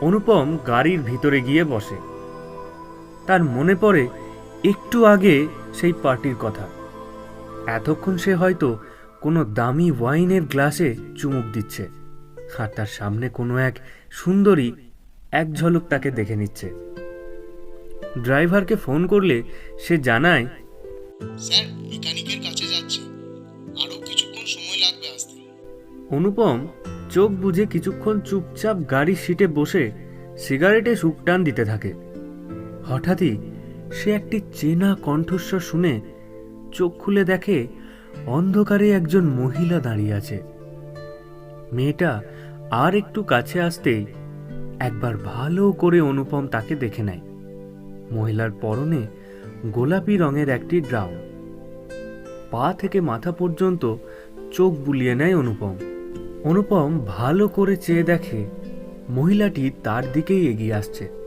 অনুপম গাড়ির ভিতরে গিয়ে বসে। তার মনে পড়ে একটু আগে সেই পার্টির কথা। এতক্ষণ সে হয়তো কোনো দামি ওয়াইনের গ্লাসে চুমুক দিচ্ছে আর তার সামনে কোনো এক সুন্দরী এক ঝলক তাকে দেখে নিচ্ছে। ড্রাইভারকে ফোন করলে সে জানায় স্যার মেকানিকের কাছে যাচ্ছি। আরও কিছুক্ষণ সময় লাগবে আসতে। অনুপম চোখ বুজে কিছুক্ষণ চুপচাপ গাড়ির সিটে বসে সিগারেটে টান দিতে থাকে। হঠাৎই সে একটি চেনা কণ্ঠস্বর শুনে চোখ খুলে দেখে অন্ধকারে একজন মহিলা দাঁড়িয়ে আছে। মেয়েটা আর একটু কাছে আসতেই একবার ভালো করে অনুপম তাকে দেখে নেয়। মহিলার পরনে গোলাপি রঙের একটি ড্রাউন। পা থেকে মাথা পর্যন্ত চোখ বুলিয়ে নেয় অনুপম। অনুপম ভালো করে চেয়ে দেখে মহিলাটি তার দিকেই এগিয়ে আসছে।